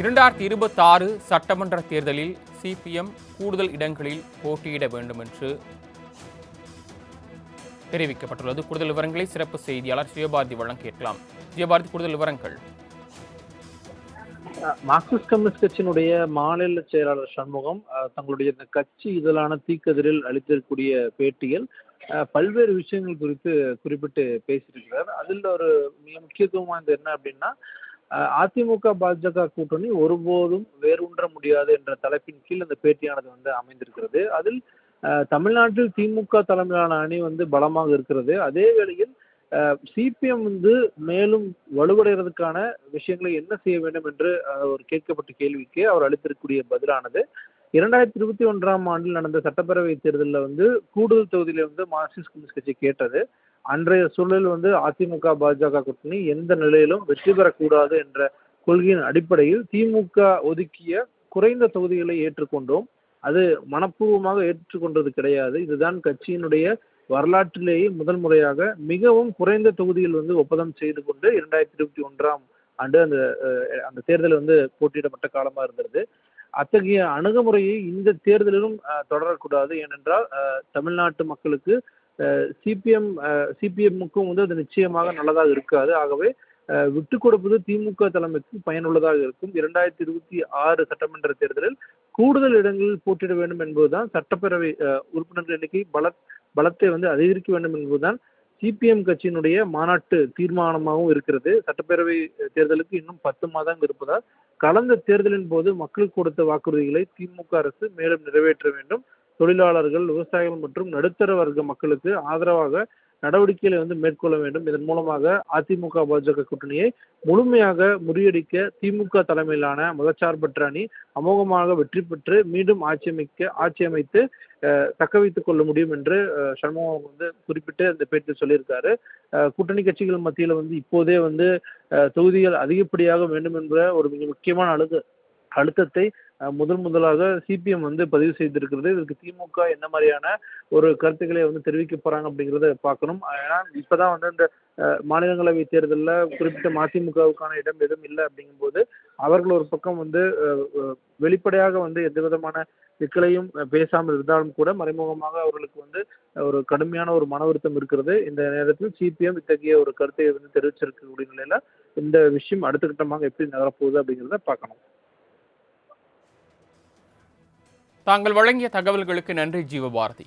இரண்டாயிரத்தி இருபத்தாறு சட்டமன்ற தேர்தலில் சிபிஎம் கூடுதல் இடங்களில் போட்டியிட வேண்டும் என்று தெரிவிக்கப்பட்டுள்ளது. கூடுதல் விவரங்களை சிறப்பு செய்தியாளர் சிவபாரதி வழங்க கேட்கலாம். சிவபாரதி கூடுதல் விவரங்கள். மார்க்சிஸ்ட் கம்யூனிஸ்ட் கட்சியினுடைய மாநில செயலாளர் சண்முகம் அஹ், தங்களுடைய இந்த கட்சி இதழான தீக்கதிரில் அளித்திருக்கக்கூடிய பேட்டியில் அஹ், பல்வேறு விஷயங்கள் குறித்து குறிப்பிட்டு பேசியிருக்கிறார். அதில் ஒரு மிக முக்கியத்துவம் வாய்ந்தது என்ன அப்படின்னா அதிமுக பாஜக கூட்டணி ஒருபோதும் வேரூன்ற முடியாது என்ற தலைப்பின் கீழ் அந்த பேட்டியானது வந்து அமைந்திருக்கிறது. அதில் அஹ், தமிழ்நாட்டில் திமுக தலைமையிலான அணி வந்து பலமாக இருக்கிறது. அதே வேளையில் சிபிஎம் வந்து மேலும் வலுவடைகிறதுக்கான விஷயங்களை என்ன செய்ய வேண்டும் என்று ஒரு கேட்கப்பட்ட கேள்விக்கு அவர் அளித்திருக்கக்கூடிய பதிலானது. இரண்டாயிரத்தி இருபத்தி ஒன்றாம் ஆண்டில் நடந்த சட்டப்பேரவை தேர்தலில் வந்து கூடுதல் தொகுதியில வந்து மார்க்சிஸ்ட் கம்யூனிஸ்ட் கட்சி கேட்டது. அன்றைய சூழலில் வந்து அதிமுக பாஜக கூட்டணி எந்த நிலையிலும் வெற்றி பெறக்கூடாது என்ற கொள்கையின் அடிப்படையில் திமுக ஒதுக்கிய குறைந்த தொகுதிகளை ஏற்றுக்கொண்டோம். அது மனப்பூர்வமாக ஏற்றுக்கொண்டது கிடையாது. இதுதான் கட்சியினுடைய வரலாற்றிலேயே முதல் முறையாக மிகவும் குறைந்த தொகுதியில் வந்து ஒப்பந்தம் செய்து கொண்டு இரண்டாயிரத்தி இருபத்தி ஒன்றாம் ஆண்டு அந்த அஹ், அந்த தேர்தல் வந்து போட்டியிடப்பட்ட காலமாக இருந்தது. அத்தகைய அணுகுமுறையை இந்த தேர்தலிலும் தொடரக்கூடாது. ஏனென்றால் தமிழ்நாட்டு மக்களுக்கு சிபிஎம் சிபிஎம்முக்கும் வந்து அது நிச்சயமாக நல்லதாக இருக்காது. ஆகவே விட்டு கொடுப்பது திமுக தலைமைக்கு பயனுள்ளதாக இருக்கும். இரண்டாயிரத்தி இருபத்தி ஆறு சட்டமன்ற தேர்தலில் கூடுதல் இடங்களில் போட்டியிட வேண்டும் என்பதுதான் சட்டப்பேரவை அஹ், உறுப்பினர்கள் எண்ணிக்கை பல பலத்தை வந்து அதிகரிக்க வேண்டும் என்பதுதான் சிபிஎம் கட்சியினுடைய மாநாட்டு தீர்மானமாகவும் இருக்கிறது. சட்டப்பேரவை தேர்தலுக்கு இன்னும் பத்து மாதங்கள் இருப்பதால் கலந்த தேர்தலின் போது மக்கள் கொடுத்த வாக்குறுதிகளை திமுக அரசு மேலும் நிறைவேற்ற வேண்டும். தொழிலாளர்கள் விவசாயிகள் மற்றும் நடுத்தர வர்க்க மக்களுக்கு ஆதரவாக நடவடிக்கைகளை வந்து மேற்கொள்ள வேண்டும். இதன் மூலமாக அதிமுக பாஜக கூட்டணியை முழுமையாக முறியடிக்க திமுக தலைமையிலான மதச்சார்பற்ற அணி அமோகமாக வெற்றி பெற்று மீண்டும் ஆட்சி அமைக்க ஆட்சி அமைத்து அஹ், தக்க வைத்துக் கொள்ள முடியும் என்று அஹ், சண்முகம் வந்து குறிப்பிட்டு அந்த பேட்டியில் சொல்லியிருக்காரு. அஹ், கூட்டணி கட்சிகள் மத்தியில் வந்து இப்போதே வந்து தொகுதிகள் அதிகப்படியாக வேண்டும் என்ற ஒரு மிக முக்கியமான அழுத்த அழுத்தத்தை முதன் முதல் முதலாக சிபிஎம் வந்து பதிவு செய்திருக்கிறது. இதற்கு திமுக என்ன மாதிரியான ஒரு கருத்துக்களை வந்து தெரிவிக்க போறாங்க அப்படிங்கிறத பார்க்கணும். ஏன்னா இப்பதான் வந்து இந்த மாநிலங்களவை தேர்தலில் குறிப்பிட்ட மதிமுகவுக்கான இடம் எதுவும் இல்லை அப்படிங்கும்போது அவர்கள் ஒரு பக்கம் வந்து வெளிப்படையாக வந்து எந்த விதமான சிக்கலையும் பேசாமல் இருந்தாலும் கூட மறைமுகமாக அவர்களுக்கு வந்து ஒரு கடுமையான ஒரு மன வருத்தம் இருக்கிறது. இந்த நேரத்தில் சிபிஎம் இத்தகைய ஒரு கருத்தை வந்து தெரிவிச்சிருக்கக்கூடிய நிலையில இந்த விஷயம் அடுத்த கட்டமாக எப்படி நகரப்போகுது அப்படிங்கிறத பார்க்கணும். தாங்கள் வழங்கிய தகவல்களுக்கு நன்றி ஜீவபாரதி.